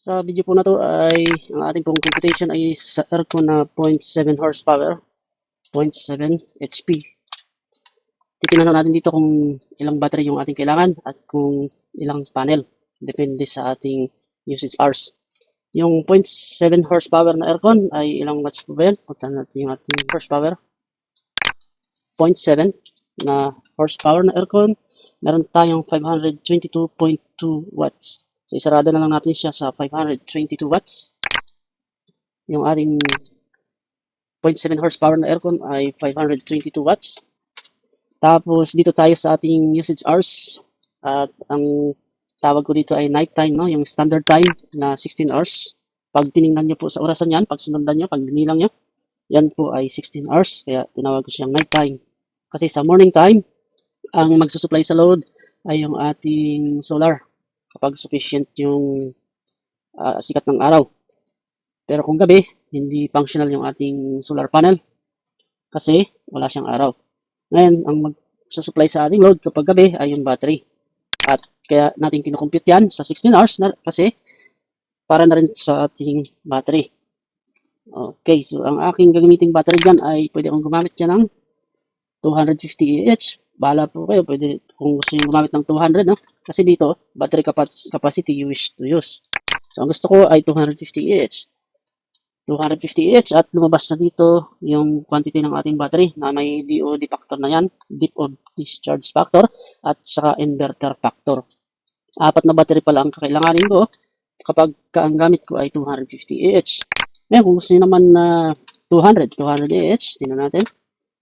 Sa video po na to ay ang ating pong computation ay sa aircon na 0.7 horsepower, 0.7 HP. Titingnan natin dito kung ilang battery yung ating kailangan at kung ilang panel. Depende sa ating usage hours. Yung 0.7 horsepower na aircon ay ilang watts po ba yan? Punta natin yung ating horsepower. 0.7 na horsepower na aircon. Meron tayong 522.2 watts. So, isarada na lang natin siya sa 522 watts. Yung ating 0.7 horsepower na aircon ay 522 watts. Tapos, dito tayo sa ating usage hours. At ang tawag ko dito ay night time, no? yung standard time na 16 hours. Pag tiningnan nyo po sa orasan yan, pag sinundan nyo, pag dinilang nyo, yan po ay 16 hours. Kaya tinawag ko siyang night time. Kasi sa morning time, ang magsusupply sa load ay yung ating solar kapag sufficient yung ah, sikat ng araw. Pero kung gabi, hindi functional yung ating solar panel kasi wala siyang araw. Ngayon, ang magsusupply sa ating load kapag gabi ay yung battery. At kaya natin kinukompute yan sa 16 hours na, kasi para na rin sa ating battery. Okay, so ang aking gagamiting battery dyan ay pwede akong gumamit dyan ng 250 Ah Bahala po kayo, pwede kung gusto nyo gumamit ng 200, no? Kasi dito, battery capac- capacity you wish to use. So, ang gusto ko ay 250 Ah 250 Ah at lumabas na dito yung quantity ng ating battery na may DOD factor na yan, deep of discharge factor, at saka inverter factor. Apat na battery pala ang kakailanganin ko kapag ka ang gamit ko ay 250 Ah Ngayon, kung gusto nyo naman na 200, 200 Ah tingnan natin.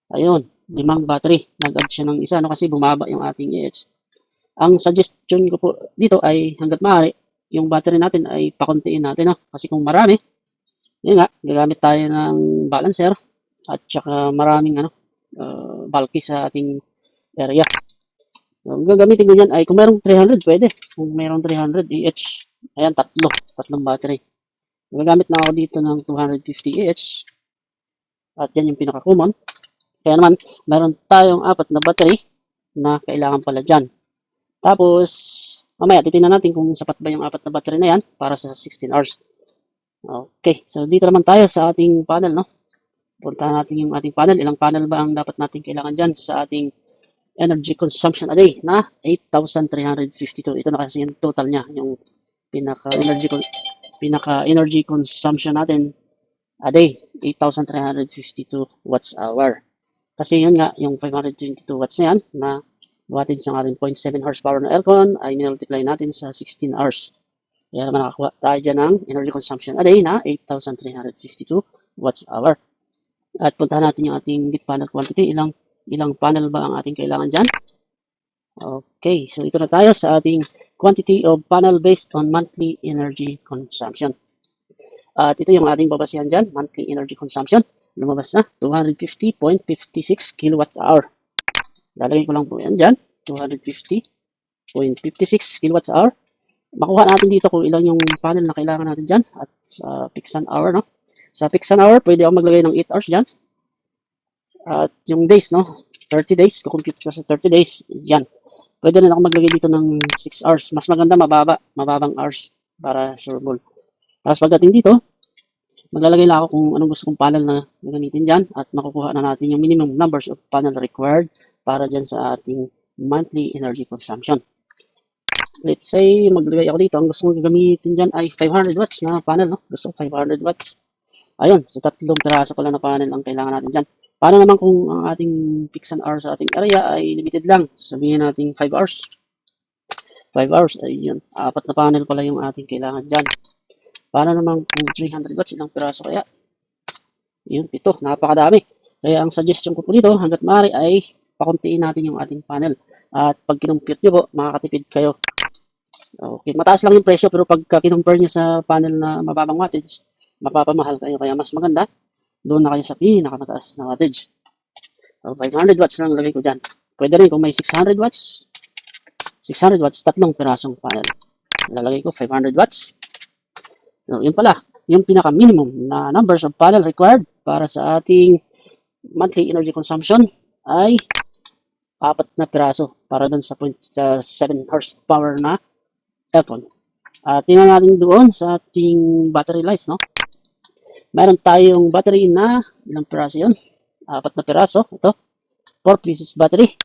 Ayun, limang battery. Nag-add siya ng isa no, kasi bumaba yung ating AH. Ang suggestion ko po dito ay hanggat maaari, yung battery natin ay pakuntiin natin. No? Kasi kung marami, yun nga, gagamit tayo ng balancer at saka maraming ano, uh, bulky sa ating area. Ang gagamitin ko dyan ay kung mayroong 300, pwede. Kung mayroong 300 AH, ayan, tatlo. Tatlong battery. Gagamit na ako dito ng 250 AH. At yan yung pinaka-common. Kaya naman, meron tayong apat na battery na kailangan pala dyan. Tapos, mamaya titingnan natin kung sapat ba yung apat na battery na yan para sa 16 hours. Okay, so dito naman tayo sa ating panel, no? Punta natin yung ating panel. Ilang panel ba ang dapat natin kailangan dyan sa ating energy consumption a day na 8,352. Ito na kasi yung total niya, yung pinaka-energy pinaka -energy consumption natin a day, 8,352 watts hour. Kasi yun nga, yung 522 watts na yan, na wattage ng ating 0.7 horsepower na aircon, ay minultiply natin sa 16 hours. Kaya naman nakakuha tayo dyan ng energy consumption a day na 8,352 watts hour. At puntahan natin yung ating bit panel quantity. Ilang ilang panel ba ang ating kailangan dyan? Okay, so ito na tayo sa ating quantity of panel based on monthly energy consumption. At ito yung ating babasihan dyan, monthly energy consumption lumabas na 250.56 kilowatts hour. Lalagay ko lang po yan dyan, 250.56 kilowatts hour. Makuha natin dito kung ilang yung panel na kailangan natin dyan at sa an hour, no? Sa an hour, pwede ako maglagay ng 8 hours dyan. At yung days, no? 30 days, kukompute ko sa 30 days, yan. Pwede rin ako maglagay dito ng 6 hours. Mas maganda, mababa, mababang hours para sure ball. Tapos pagdating dito, maglalagay lang ako kung anong gusto kong panel na gagamitin dyan at makukuha na natin yung minimum numbers of panel required para dyan sa ating monthly energy consumption. Let's say, maglagay ako dito, ang gusto kong gagamitin dyan ay 500 watts na panel, no? Gusto ko 500 watts. Ayun, so tatlong piraso pala na panel ang kailangan natin dyan. Paano naman kung ang ating fixed an hour sa ating area ay limited lang? Sabihin natin 5 hours. 5 hours, ayun, apat na panel pala yung ating kailangan dyan. Paano naman kung 300 watts, ilang piraso kaya? Yun, pito, napakadami. Kaya ang suggestion ko po dito, hanggat maaari ay pakuntiin natin yung ating panel. At pag kinumpute nyo po, makakatipid kayo. Okay, mataas lang yung presyo pero pag kinumpare nyo sa panel na mababang wattage, mapapamahal kayo. Kaya mas maganda, doon na kayo sa pinakamataas na wattage. So, 500 watts lang lagay ko dyan. Pwede rin kung may 600 watts, 600 watts, tatlong pirasong panel. Lalagay ko 500 watts. So, yun pala, yung pinaka-minimum na numbers of panel required para sa ating monthly energy consumption ay apat na piraso para dun sa 0.7 horsepower na aircon. At tingnan natin doon sa ating battery life, no? Meron tayong battery na, ilang piraso yun? Apat na piraso. Ito, 4 pieces battery.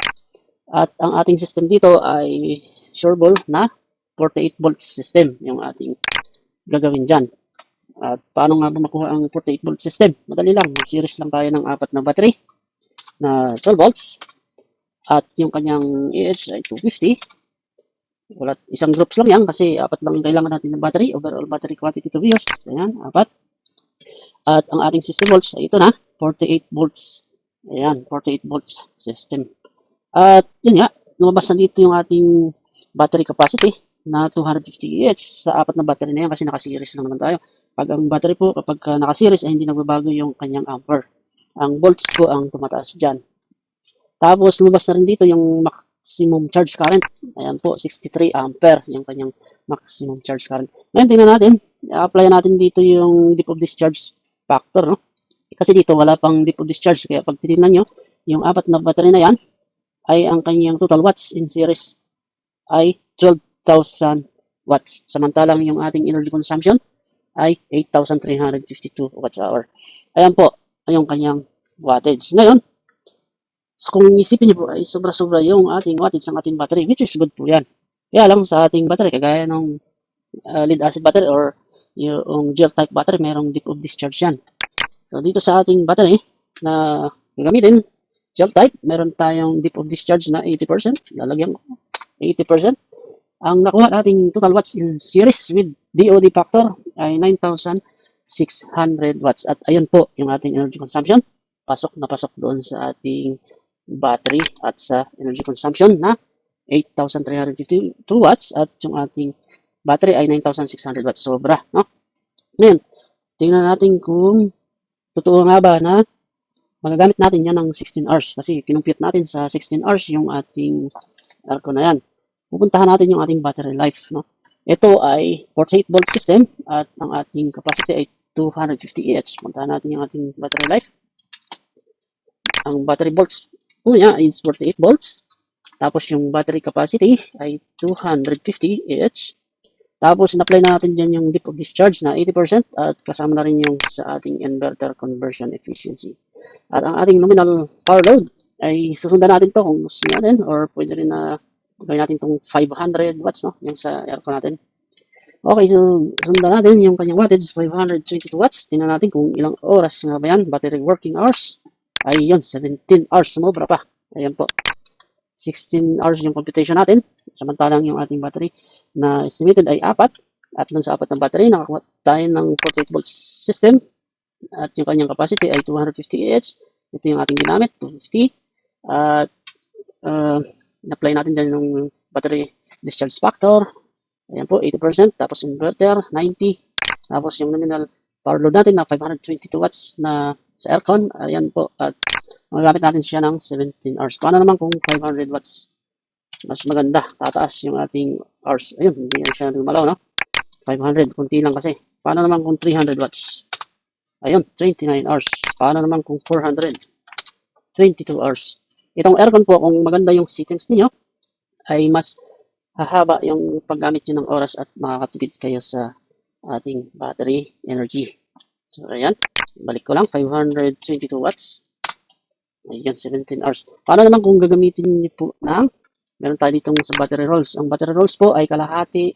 At ang ating system dito ay sureball na 48 volts system yung ating gagawin dyan. At paano nga ba makuha ang 48 volt system? Madali lang, series lang tayo ng apat na battery na 12 volts at yung kanyang EH ay 250. Wala, isang groups lang yan kasi apat lang kailangan natin ng battery. Overall battery quantity to be used. Ayan, apat. At ang ating system volts ay ito na, 48 volts. Ayan, 48 volts system. At yun nga, lumabas na dito yung ating battery capacity na 250 EH sa apat na battery na yan kasi naka-series lang naman tayo. Pag ang battery po, kapag ka naka-series ay hindi nagbabago yung kanyang ampere. Ang volts po ang tumataas dyan. Tapos lumabas na rin dito yung maximum charge current. Ayan po, 63 ampere yung kanyang maximum charge current. Ngayon, tingnan natin. I-apply natin dito yung dip of discharge factor. No? Kasi dito wala pang dip of discharge. Kaya pag titignan nyo, yung apat na battery na yan ay ang kanyang total watts in series ay 12,000 watts. Samantalang yung ating energy consumption ay 8,352 watts hour. Ayan po, yung kanyang wattage. Ngayon, kung isipin niyo po ay sobra-sobra yung ating wattage ng ating battery, which is good po yan. Kaya lang sa ating battery, kagaya ng uh, lead acid battery or yung gel type battery, merong dip of discharge yan. So dito sa ating battery na gagamitin, gel type, meron tayong dip of discharge na 80%. Lalagyan ko 80%. Ang nakuha nating total watts in series with DOD factor ay 9,600 watts. At ayun po yung ating energy consumption. Pasok na pasok doon sa ating battery at sa energy consumption na 8,352 watts at yung ating battery ay 9,600 watts. Sobra, no? Ngayon, tingnan natin kung totoo nga ba na magagamit natin yan ng 16 hours kasi kinumpute natin sa 16 hours yung ating aircon na yan. Pupuntahan natin yung ating battery life. No? Ito ay 48 volt system at ang ating capacity ay 250 EH. Puntahan natin yung ating battery life. Ang battery volts po niya is 48 volts. Tapos yung battery capacity ay 250 EH. Tapos in-apply na natin dyan yung dip of discharge na 80% at kasama na rin yung sa ating inverter conversion efficiency. At ang ating nominal power load ay susundan natin to kung gusto natin or pwede rin na gawin natin itong 500 watts no yung sa aircon natin. Okay, so sundan natin yung kanyang wattage 522 watts. Tingnan natin kung ilang oras nga ba yan. Battery working hours ay yun, 17 hours. Sumobra pa. Ayan po. 16 hours yung computation natin. Samantalang yung ating battery na estimated ay 4. At dun sa 4 ng battery, nakakuha tayo ng 48 volt system. At yung kanyang capacity ay 250 Ah. Ito yung ating ginamit, 250. At uh, in-apply natin dyan yung battery discharge factor. Ayan po, 80%. Tapos inverter, 90. Tapos yung nominal power load natin na 522 watts na sa aircon. Ayan po. At magagamit natin siya ng 17 hours. Paano naman kung 500 watts? Mas maganda. Tataas yung ating hours. Ayun, hindi na siya gumalaw, no? 500, kunti lang kasi. Paano naman kung 300 watts? Ayun, 29 hours. Paano naman kung 400? 22 hours. Itong aircon po, kung maganda yung settings niyo ay mas hahaba yung paggamit nyo ng oras at makakatipid kayo sa ating battery energy. So, ayan. Balik ko lang, 522 watts. Ayan, 17 hours. Paano naman kung gagamitin niyo po ng, meron tayo ditong sa battery rolls. Ang battery rolls po ay kalahati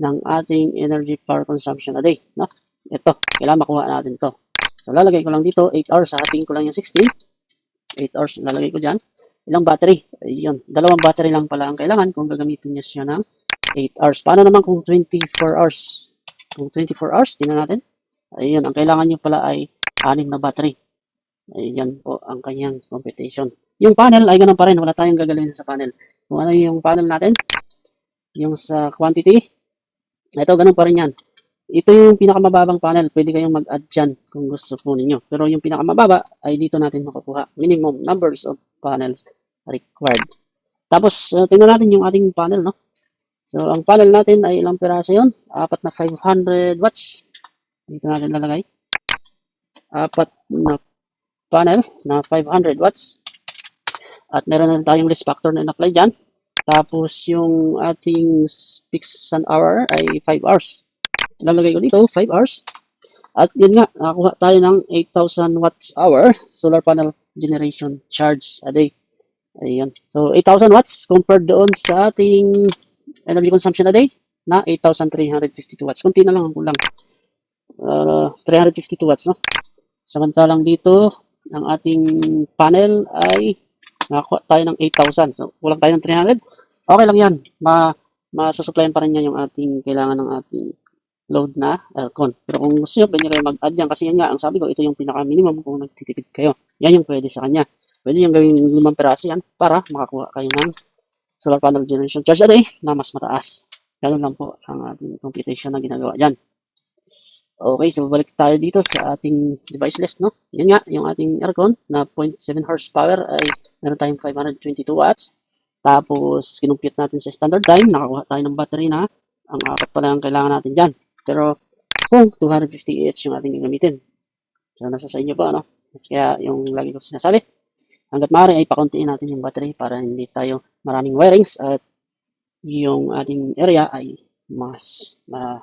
ng ating energy power consumption a day. No? Ito, kailangan makuha natin to. So, lalagay ko lang dito, 8 hours, hahatiin ko lang yung 16. 8 hours, lalagay ko dyan. Ilang battery? Ayun, dalawang battery lang pala ang kailangan kung gagamitin niya siya ng 8 hours. Paano naman kung 24 hours? Kung 24 hours, tingnan natin. Ayun, ang kailangan niyo pala ay 6 na battery. Ayan po ang kanyang computation. Yung panel ay ganun pa rin. Wala tayong gagawin sa panel. Kung ano yung panel natin, yung sa quantity, ito ganun pa rin yan. Ito yung pinakamababang panel. Pwede kayong mag-add dyan kung gusto po ninyo. Pero yung pinakamababa ay dito natin makukuha. Minimum numbers of panels required. Tapos, uh, tingnan natin yung ating panel, no? So, ang panel natin ay ilang piraso yon? Apat na 500 watts. Dito natin lalagay. Apat na panel na 500 watts. At meron na tayong risk factor na in-apply dyan. Tapos yung ating fixed sun hour ay 5 hours. Lalagay ko dito 5 hours. At yun nga, nakakuha tayo ng 8,000 watts hour solar panel generation charge a day. Ayun. So 8,000 watts compared doon sa ating energy consumption a day na 8,352 watts. Kunti na lang ang kulang. Uh, 352 watts, no? Samantalang dito, ang ating panel ay nakakuha tayo ng 8,000. So, kulang tayo ng 300. Okay lang yan. Ma masasuplayan pa rin yan yung ating kailangan ng ating load na aircon. Pero kung gusto nyo, pwede kayo mag-add yan. Kasi yan nga, ang sabi ko, ito yung pinaka-minimum kung nagtitipid kayo. Yan yung pwede sa kanya. Pwede yung gawing limang peraso yan para makakuha kayo ng solar panel generation charge a day na mas mataas. Ganun lang po ang ating computation na ginagawa dyan. Okay, so balik tayo dito sa ating device list, no? Yan nga, yung ating aircon na 0.7 horsepower ay meron tayong 522 watts. Tapos, kinumpute natin sa standard time, nakakuha tayo ng battery na ang apat pala ang kailangan natin dyan. Pero, kung 250 Ah yung ating gagamitin. So, nasa sa inyo pa, no? Kaya, yung lagi ko sinasabi, hanggat maaari ay pakuntiin natin yung battery para hindi tayo maraming wirings at yung ating area ay mas ma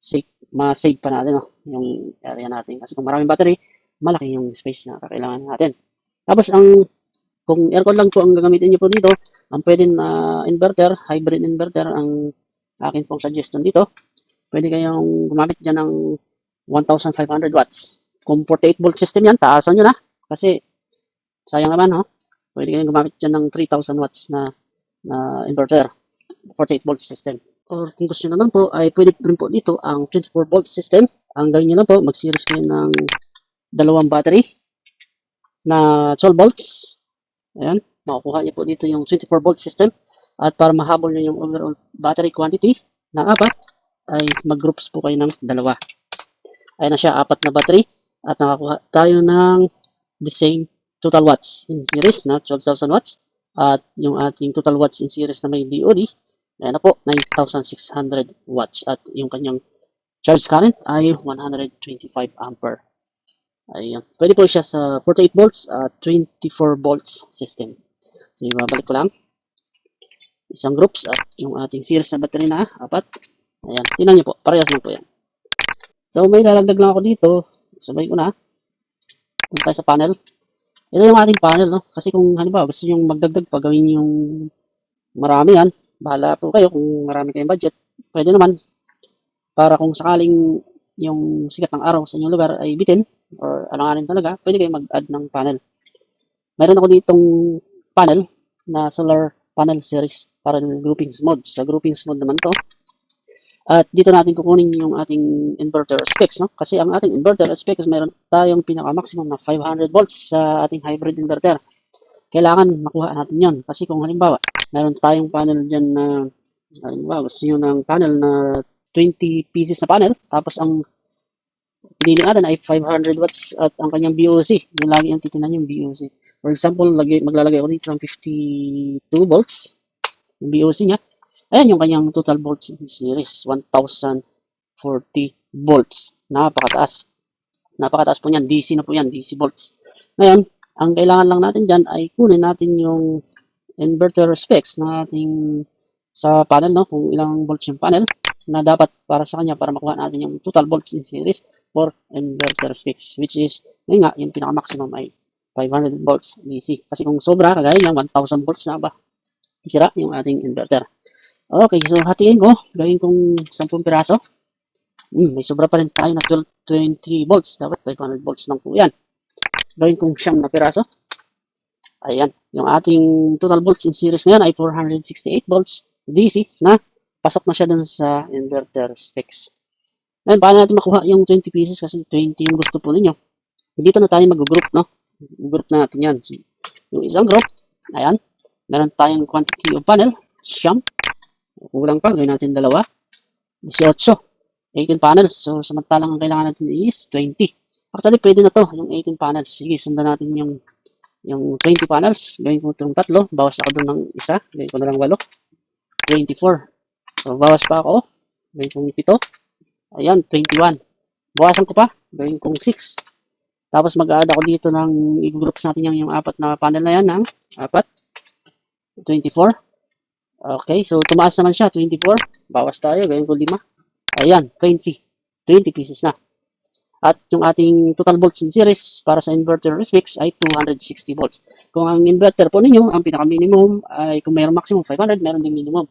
safe, ma-save pa natin no? yung area natin. Kasi kung maraming battery, malaki yung space na kakailangan natin. Tapos ang kung aircon lang po ang gagamitin niyo po dito, ang pwede na inverter, hybrid inverter ang akin pong suggestion dito. Pwede kayong gumamit dyan ng 1,500 watts. Kung 48 volt system yan, taasan nyo na. Kasi sayang naman, no? Pwede kayong gumamit dyan ng 3,000 watts na, na inverter. 48 volt system or kung gusto nyo naman po, ay pwede rin po dito ang 24 volt system. Ang gawin nyo lang po, mag-series kayo ng dalawang battery na 12 volts. Ayan, makukuha nyo po dito yung 24 volt system. At para mahabol nyo yung overall battery quantity na apat, ay mag-groups po kayo ng dalawa. Ayan na siya, apat na battery. At nakakuha tayo ng the same total watts in series na 12,000 watts. At yung ating total watts in series na may DOD Ayan na po, 9,600 watts at yung kanyang charge current ay 125 ampere. Ayan. Pwede po siya sa 48 volts at 24 volts system. So, ibabalik ko lang. Isang groups at yung ating series na battery na apat. Ayan. Tingnan niyo po. Parehas lang po yan. So, may lalagdag lang ako dito. Sabay ko na. Punta tayo sa panel. Ito yung ating panel, no? Kasi kung halimbawa gusto nyo magdagdag pa, gawin yung marami yan. Bahala po kayo kung marami kayong budget. Pwede naman. Para kung sakaling yung sikat ng araw sa inyong lugar ay bitin or alanganin talaga, pwede kayo mag-add ng panel. Meron ako ditong panel na solar panel series para ng groupings mode. Sa groupings mode naman to. At dito natin kukunin yung ating inverter specs, no? Kasi ang ating inverter specs, meron tayong pinaka-maximum na 500 volts sa ating hybrid inverter. Kailangan makuha natin yon Kasi kung halimbawa, meron tayong panel dyan na, halimbawa, gusto nyo ng panel na 20 pieces na panel, tapos ang pinili natin ay 500 watts at ang kanyang BOC. Yung lagi yung titinan yung BOC. For example, lagi, maglalagay ako dito ng 52 volts, yung BOC niya. Ayan yung kanyang total volts in series, 1040 volts. Napakataas. Napakataas po niyan, DC na po yan, DC volts. Ngayon, ang kailangan lang natin dyan ay kunin natin yung inverter specs ng ating sa panel, no? kung ilang volts yung panel na dapat para sa kanya para makuha natin yung total volts in series for inverter specs which is, yun nga, yung pinaka-maximum ay 500 volts DC. Kasi kung sobra, kagaya niya, 1000 volts na ba, isira yung ating inverter. Okay, so hatiin ko, gawin kong 10 piraso. Hmm, may sobra pa rin tayo na 12, 20 volts. Dapat 500 volts lang po yan. Gawin kong siyam na piraso. Ayan, yung ating total volts in series ngayon ay 468 volts DC na pasok na siya dun sa inverter specs. Ngayon, paano natin makuha yung 20 pieces kasi 20 yung gusto po ninyo. Dito na tayo mag-group, no? Group na natin yan. So, yung isang group, ayan, meron tayong quantity of panel, siyam. Kulang pa, gawin natin dalawa. 18. 18 panels. So, samantalang ang kailangan natin is 20. Actually, pwede na to, yung 18 panels. Sige, sundan natin yung yung 20 panels. Gawin ko itong tatlo. Bawas ako doon ng isa. Gawin ko na lang 8. 24. So, bawas pa ako. Gawin kong 7. Ayan, 21. Bawasan ko pa. Gawin kong 6. Tapos mag-add ako dito ng i-groups natin yung, yung apat na panel na yan ng apat. 24. Okay, so tumaas naman siya, 24. Bawas tayo, gawin ko 5. Ayan, 20. 20 pieces na. At yung ating total volts in series para sa inverter mix ay 260 volts. Kung ang inverter po ninyo, ang pinaka-minimum ay kung mayroong maximum 500, meron ding minimum.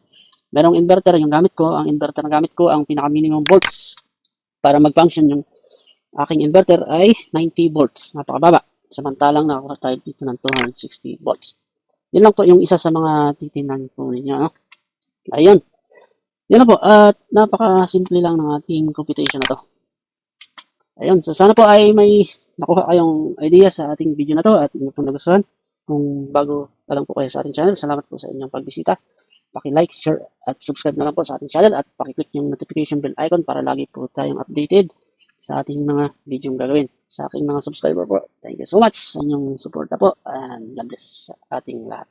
Merong inverter yung gamit ko, ang inverter na gamit ko, ang pinaka-minimum volts para mag-function yung aking inverter ay 90 volts. Napakababa. Samantalang nakakuha tayo dito ng 260 volts. Yun lang po yung isa sa mga titinan po ninyo. No? Ayun. Yun lang po. At napaka-simple lang ng ating computation na to. Ayun. So sana po ay may nakuha kayong idea sa ating video na to at inyo po nagustuhan. Kung bago pa lang po kayo sa ating channel, salamat po sa inyong pagbisita. Paki-like, share, at subscribe na lang po sa ating channel at paki-click yung notification bell icon para lagi po tayong updated sa ating mga video gagawin. Sa aking mga subscriber po, thank you so much sa inyong suporta po and God bless sa ating lahat.